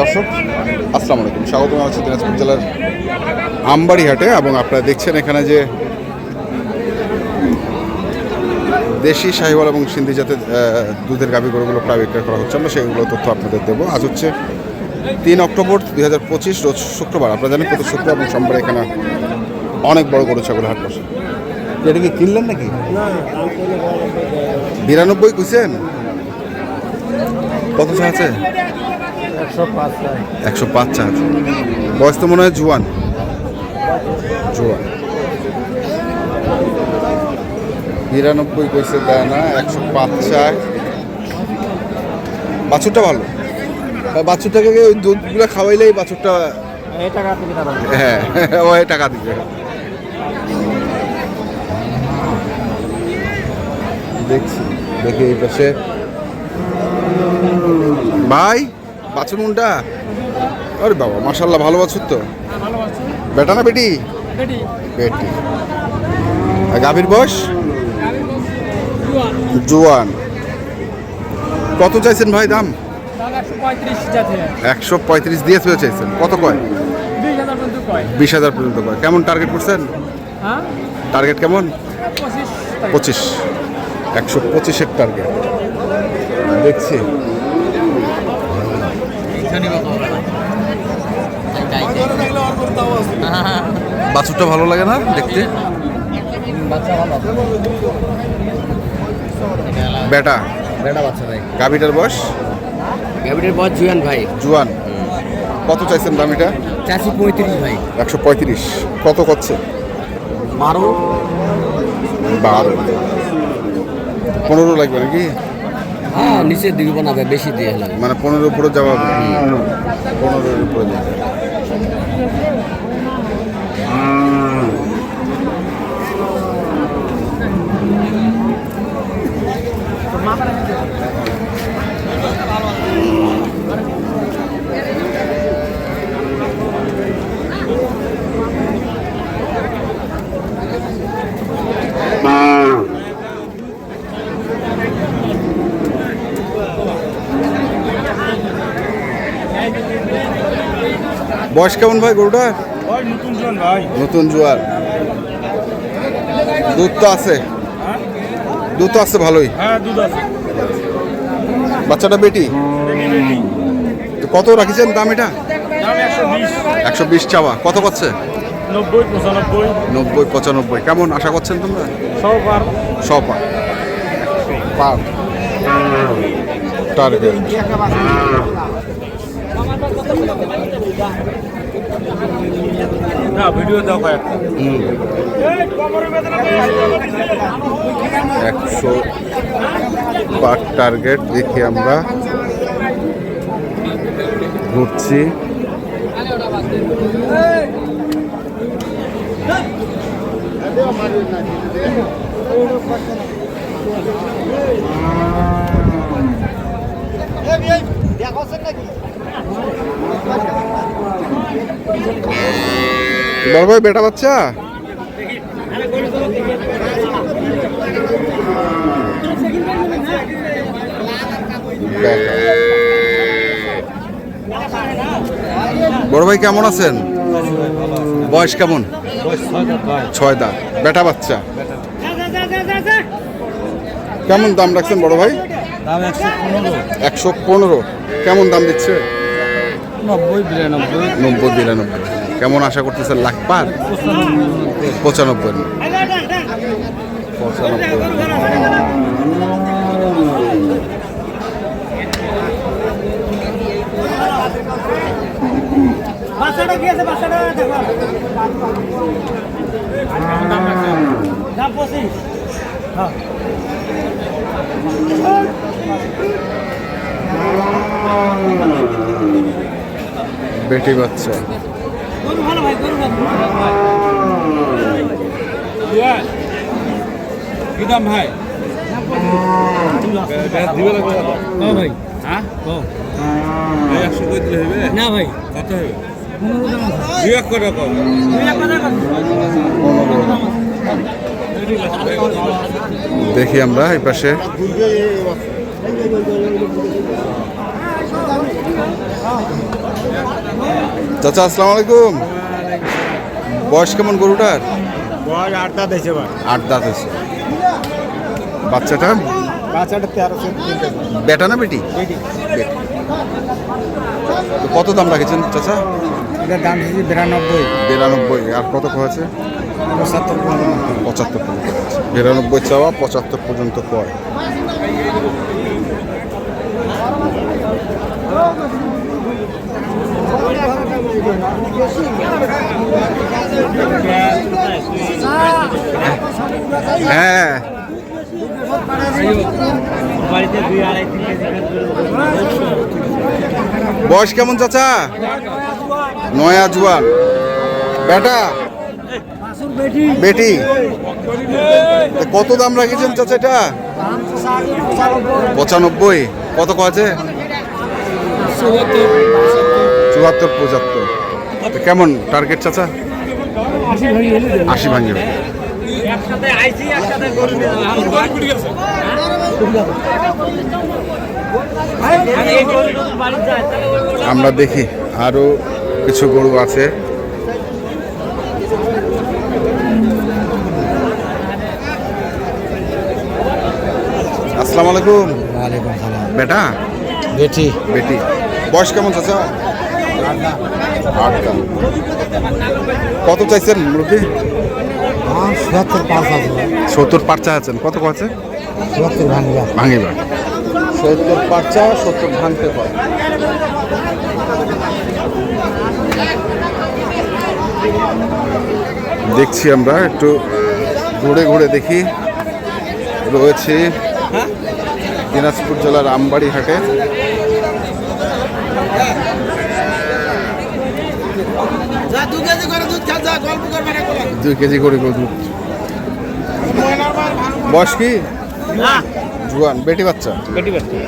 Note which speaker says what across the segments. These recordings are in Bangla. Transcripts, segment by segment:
Speaker 1: দর্শক আসসালামু আলাইকুম স্বাগত আছি দিনাজপুর জেলার আমবাড়িহাটে এবং আপনারা দেখছেন এখানে যে দেশি সাহিওয়াল এবং সিন্ধি জাতের দুধের গাভী গরুগুলো প্রায় বিক্রয় করা হচ্ছে। আমরা সেগুলো তথ্য আপনাদের দেবো। আজ হচ্ছে তিন অক্টোবর দুই হাজার পঁচিশ, রোজ শুক্রবার। আপনারা জানেন, প্রতি শুক্রবার এবং সোমবার এখানে অনেক বড় গরু ছাগল হাট বসে। এটা কি কিনলেন নাকি? বিরানব্বই কুইছেন? কত চা আছে?
Speaker 2: একশো পাঁচ
Speaker 1: চা আছে। বয়স তো মনে হয় জুয়ান। জুয়ান। নিরানব্বই কইসে দেয় না একশো পাঁচ চায় বাছুরটা ভালো? বাছুরটাকে ওই দুধগুলো খাওয়াইলেই বাছুরটা হ্যাঁ ও টাকা দিবে। দেখছি দেখি এই পাশে। ভাই বাছুর মুন্ডা? আরে বাবা মাশাল্লাহ ভালো বাছুর তো? বেটা না বেটি? বেটি। গাভীর বয়স? জোয়ান। কত চাইছেন ভাই দাম?
Speaker 2: একশো পঁয়ত্রিশ
Speaker 1: দিয়ে ফেলে চাইছেন। কত কয়?
Speaker 2: বিশ হাজার পর্যন্ত কয়।
Speaker 1: কেমন টার্গেট করছেন?
Speaker 2: হ্যাঁ?
Speaker 1: টার্গেট কেমন?
Speaker 2: পঁচিশ।
Speaker 1: পঁচিশ। একশো পঁচিশের টার্গেট দেখছি। বাছুরটা ভালো লাগে না দেখতে? বেটা?
Speaker 2: বেটা বাচ্চা ভাই
Speaker 1: গাভিটার বয়স?
Speaker 2: গ্যাবিটের বয়স জুয়ান ভাই।
Speaker 1: জুয়ান। কত চাইছেন দামিটা?
Speaker 2: চাষি পঁয়ত্রিশ ভাই।
Speaker 1: একশো পঁয়ত্রিশ। কত করছে?
Speaker 2: বারো।
Speaker 1: বারো। পনেরো লাগবে নাকি?
Speaker 2: হ্যাঁ নিচে দিকে বানাবে বেশি দিয়ে লাগবে।
Speaker 1: মানে পনেরো উপরে যাওয়া পনেরোর উপরে যাবে বয়স কেমন ভাই গরুটা?
Speaker 2: নতুন
Speaker 1: জোয়ার দুধ তো আছে। দুধ তো আছে ভালোই।
Speaker 2: হ্যাঁ দুধ
Speaker 1: বাচ্চাটা বেটি? কত রাখিছেন দাম এটা?
Speaker 2: একশো বিশ।
Speaker 1: চাওয়া। কত করছে?
Speaker 2: নব্বই পঁচানব্বই।
Speaker 1: কেমন আশা করছেন তোমরা? শ পার। পার। টার্গেট।
Speaker 2: না ভিডিও দাও কয়েকটা।
Speaker 1: একশো পার টার্গেট দেখি আমরা। ঘুরছি। বড় ভাই বেটা বাচ্চা। বড় ভাই কেমন আছেন? বয়স কেমন? ছয় দাঁত। বেটা বাচ্চা? কেমন দাম রাখছেন বড় ভাই?
Speaker 2: একশো পনেরো
Speaker 1: একশো পনেরো। কেমন দাম দিচ্ছে?
Speaker 2: নব্বই বিরানব্বই।
Speaker 1: নব্বই বিরানব্বই। কেমন আশা করতেছেন? লাখ পার? পঁচানব্বই। বেটি বাচ্চা।
Speaker 2: গরু ভালো ভাই গরু কি দাম ভাই? হ্যাঁ ভাই। হ্যাঁ?
Speaker 3: একশো কই হবে?
Speaker 2: না ভাই।
Speaker 3: কত হবে? দুই এক কম
Speaker 1: দেখি আমরা এই পাশে। চাচা আসসালামু আলাইকুম। বয়স কেমন গরুটার?
Speaker 4: বয়স আট দাঁত হয়েছে
Speaker 1: আট দাঁত হয়েছে। বাচ্চাটা?
Speaker 4: বাচ্চাটা তেরোশো
Speaker 1: বেটা না বেটি? কত দাম রাখেছেন চাচা?
Speaker 4: এটার দাম হচ্ছে বিরানব্বই।
Speaker 1: বিরানব্বই। আর কত হয়েছে
Speaker 4: পঁচাত্তর
Speaker 1: পঁচাত্তর পর্যন্ত বিরানব্বই চাওয়া পঁচাত্তর পর্যন্ত কয় হ্যাঁ। বয়স কেমন, চাচা? নয়া জুয়ান বেটা? বেটি? কত দাম রাখেছেন, চাচা এটা? পঁচানব্বই। কত আছে? চুয়াত্তর, পঁচাত্তর। তো কেমন টার্গেট চাচা? আশি ভাঙবে
Speaker 2: গরু
Speaker 1: আমরা দেখি আরও কিছু গরু আছে। আসসালামু আলাইকুম।
Speaker 4: ওয়ালাইকুম সালাম।
Speaker 1: বেটা?
Speaker 4: বেটি।
Speaker 1: বেটি। বয়স কেমন চাচা? আটটা। কত চাইছেন
Speaker 4: আমার সত্তর
Speaker 1: সত্তর পার্চা আছেন কত আছে
Speaker 4: সত্তর ভাঙবা
Speaker 1: সত্তর পার্চা সত্তর ভাঙতে হয় দেখছি আমরা একটু ঘুরে ঘুরে দেখি। রয়েছে দিনাজপুর জেলার আমবাড়ি হাটে দুই কেজি করে করে দুধ। বয়স কি? জুয়ান বেটি বাচ্চা?
Speaker 2: বেটি বাচ্চা।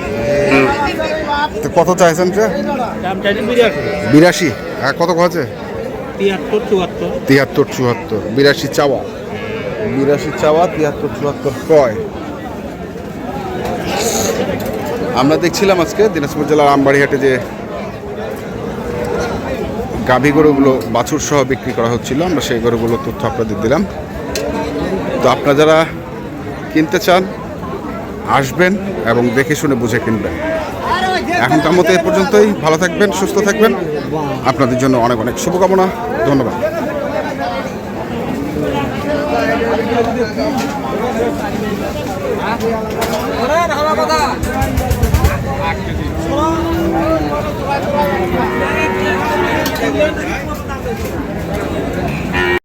Speaker 1: তো কত চাইছেন যে বিরাশি। হ্যাঁ কত আছে
Speaker 2: তিয়াত্তর চুয়াত্তর।
Speaker 1: তিয়াত্তর চুয়াত্তর। বিরাশি চাওয়া। বিরাশি চাওয়া তিয়াত্তর চুয়াত্তর। কয়? আমরা দেখছিলাম আজকে দিনাজপুর জেলার আমবাড়িহাটে যে গাভী গরুগুলো বাছুর সহ বিক্রি করা হচ্ছিল, আমরা সেই গরুগুলোর তথ্য আপনাদের দিলাম। তো আপনারা যারা কিনতে চান, আসবেন এবং দেখে শুনে বুঝে কিনবেন। এখন তার মতো এ পর্যন্তই। ভালো থাকবেন, সুস্থ থাকবেন। আপনাদের জন্য অনেক অনেক শুভকামনা। ধন্যবাদ।